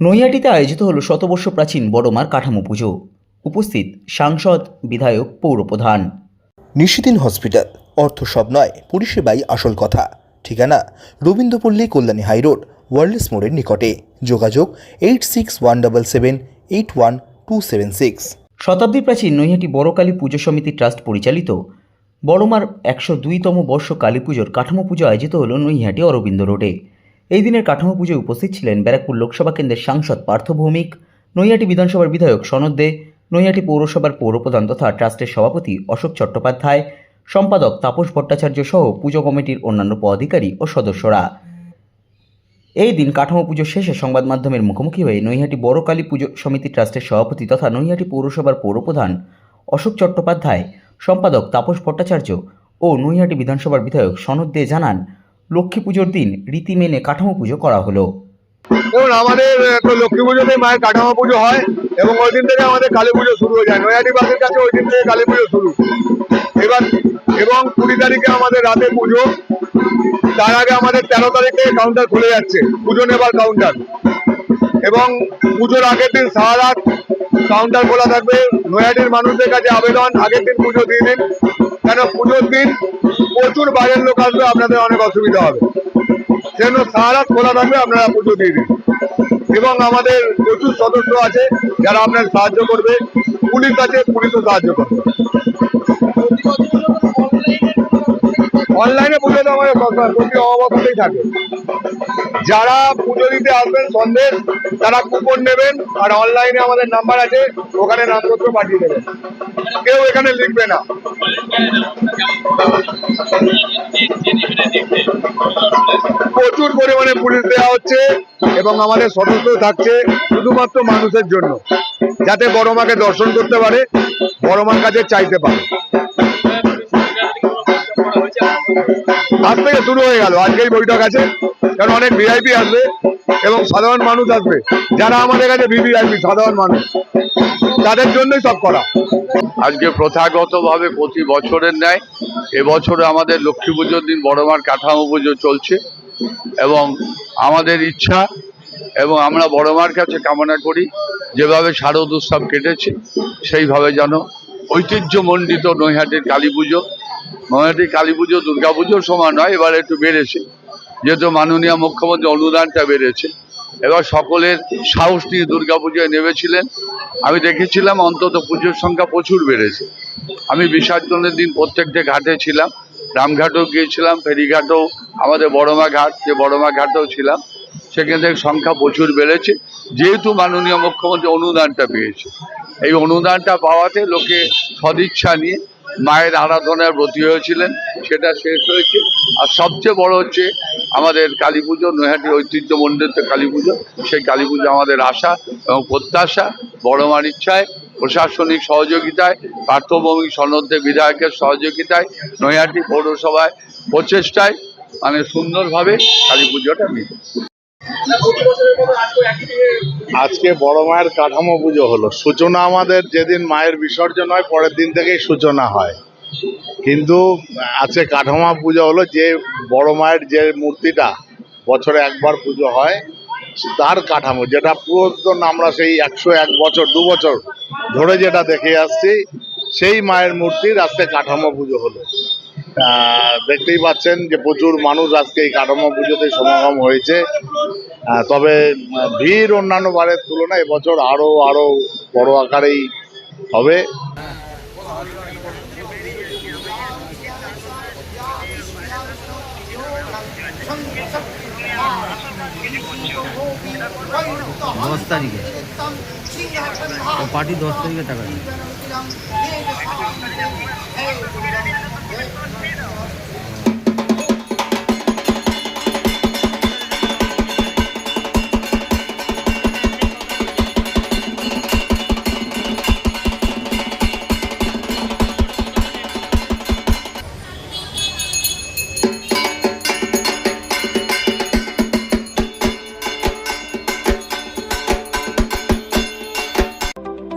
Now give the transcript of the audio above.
নৈহাটিতে আয়োজিত হল শতবর্ষ প্রাচীন বড়মার কাঠামো পুজো। উপস্থিত সাংসদ বিধায়ক পৌরপ্রধান। নিশিদিন হসপিটাল অর্থ সব নয় পরিষেবাই আসল কথা। ঠিকানা রবীন্দ্রপল্লী কল্যাণী হাইরোড ওয়ার্ল্ডস মোড়ের নিকটে। যোগাযোগ eight six one double seven eight one two seven six. শতাব্দী প্রাচীন নৈহাটি বড়কালী পুজো সমিতি ট্রাস্ট পরিচালিত বড়মার একশো দুইতম বর্ষ কালী পুজোর কাঠামো পুজো আয়োজিত হল নৈহাটি অরবিন্দ রোডে। এই দিনের কাঠামো পুজোয় উপস্থিত ছিলেন ব্যারাকপুর লোকসভা কেন্দ্রের সাংসদ পার্থ ভৌমিক, নৈহাটি বিধানসভার বিধায়ক সনদ দে, নৈহাটি পৌরসভার পৌরপ্রধান তথা ট্রাস্টের সভাপতি অশোক চট্টোপাধ্যায়, সম্পাদক তাপস ভট্টাচার্য সহ পুজো কমিটির অন্যান্য পদাধিকারী ও সদস্যরা। এই দিন কাঠামো পুজো শেষে সংবাদ মাধ্যমের মুখোমুখি হয়ে নৈহাটি বড়কালী পুজো সমিতি ট্রাস্টের সভাপতি তথা নৈহাটি পৌরসভার পৌরপ্রধান অশোক চট্টোপাধ্যায়, সম্পাদক তাপস ভট্টাচার্য ও নৈহাটি বিধানসভার বিধায়ক সনদ দে জানান লক্ষ্মী পুজোর দিন রীতি মেনে কাঠামো পুজো করা হলো। দেখুন, আমাদের লক্ষ্মী পুজোতে মায়ের কাঠামো পুজো হয় এবং ওই দিন থেকে আমাদের কালী পুজো শুরু হয়ে যায়। নৈহাটিবাসীর কাছে ওই দিন থেকে কালী পুজো শুরু। এবার, এবং কুড়ি তারিখে আমাদের রাতে পুজো। তার আগে আমাদের তেরো তারিখে কাউন্টার খুলে যাচ্ছে, পুজো নেবার কাউন্টার এবং পুজোর আগের দিন সারা রাত কাউন্টার খোলা থাকবে। নৈহাটির মানুষদের কাছে আবেদন, আগের দিন পুজো দিয়ে দিন। কেন পুজোর দিন প্রচুর বাইরের লোক আসবে, আপনাদের অনেক অসুবিধা হবে। সেজন্য সারা খোলা থাকবে, আপনারা পুজো দিয়ে দিন। এবং আমাদের প্রচুর সদস্য আছে, যারা আপনার সাহায্য করবে। পুলিশ আছে, পুলিশও সাহায্য করবে। অনলাইনে পুজো সবসময় প্রতি অবস্থাতেই থাকে। যারা পুজো দিতে আসবেন সন্দেশ, তারা কুপন নেবেন, আর অনলাইনে আমাদের নাম্বার আছে, ওখানে নামপত্র পাঠিয়ে দেবেন। কেউ এখানে লিখবে না। প্রচুর পরিমাণে পুলিশ দেওয়া হচ্ছে, এবং আমাদের সদস্য থাকছে, শুধুমাত্র মানুষের জন্য, যাতে বড় মাকে দর্শন করতে পারে বড় মার কাছে চাইতে পারে। আজ থেকে শুরু হয়ে গেল। আজকেই বৈঠক আছে, কারণ অনেক ভিআইপি আসবে এবং সাধারণ মানুষ আসবে। যারা আমাদের কাছে ভিভিআইপি সাধারণ মানুষ, তাদের জন্যই সব করা। আজকে প্রথাগতভাবে প্রতি বছরের ন্যায়, এবছরে আমাদের লক্ষ্মী পুজোর দিন বড়মার কাঠামো পুজো চলছে এবং আমাদের ইচ্ছা এবং আমরা বড়মার কাছে কামনা করি, যেভাবে শারদ উৎসব কেটেছে, সেইভাবে যেন ঐতিহ্যমণ্ডিত নৈহাটির কালী পুজো নৈহাটির কালী পুজো, দুর্গা পুজোর সময় নয়, এবার একটু বেড়েছে। যেহেতু মাননীয় মুখ্যমন্ত্রী অনুদানটা বেড়েছে। এবার সকলের সাহস নিয়ে দুর্গা পুজোয় নেমেছিলেন। আমি দেখেছিলাম অন্তত পুজোর সংখ্যা প্রচুর বেড়েছে। আমি বিসর্জনের দিন প্রত্যেকটা ঘাটে ছিলাম। রামঘাটও গিয়েছিলাম, ফেরিঘাটেও, আমাদের বড়মা ঘাট, যে বড়মা ঘাটেও ছিলাম, সেখান থেকে সংখ্যা প্রচুর বেড়েছে। যেহেতু মাননীয় মুখ্যমন্ত্রী অনুদানটা পেয়েছে। এই অনুদানটা পাওয়াতে লোকে সদিচ্ছা নিয়ে মায়ের আরাধনায় ব্রতী হয়েছিলেন, সেটা শেষ হয়েছে। আর সবচেয়ে বড় হচ্ছে আমাদের কালী পুজো নৈহাটির ঐতিহ্যমণ্ডিত কালী পুজো, সেই কালী পুজো আমাদের আশা এবং প্রত্যাশা বড়মার ইচ্ছায়, প্রশাসনিক সহযোগিতায়, পার্থভৌমিক সনদে বিধায়কের সহযোগিতায়, নৈহাটি পৌরসভায় প্রচেষ্টায় মানে সুন্দরভাবে কালী পুজোটা মিলে আজকে বড় মায়ের কাঠামো পুজো হলো। সূচনা আমাদের যেদিন মায়ের বিসর্জন হয়, পরের দিন থেকেই সূচনা হয়। কিন্তু আজকে কাঠামো পুজো হলো যে বড় মায়ের যে মূর্তিটা, বছরে একবার পুজো হয়, তার কাঠামো। যেটা পুরাতন আমরা সেই একশো এক বছর, দু বছর ধরে যেটা দেখে আসছি, সেই মায়ের মূর্তির আজকে কাঠামো পুজো হলো। দেখতেই পাচ্ছেন যে প্রচুর মানুষ আজকে এই কাঠামো পুজোতে সমাগম হয়েছে। তবে ভিড় অন্যান্য বারের তুলনায় এবছর আরও আরও বড় আকারেই হবে দশ তারিখে পার্টি দশ তারিখে টাকা।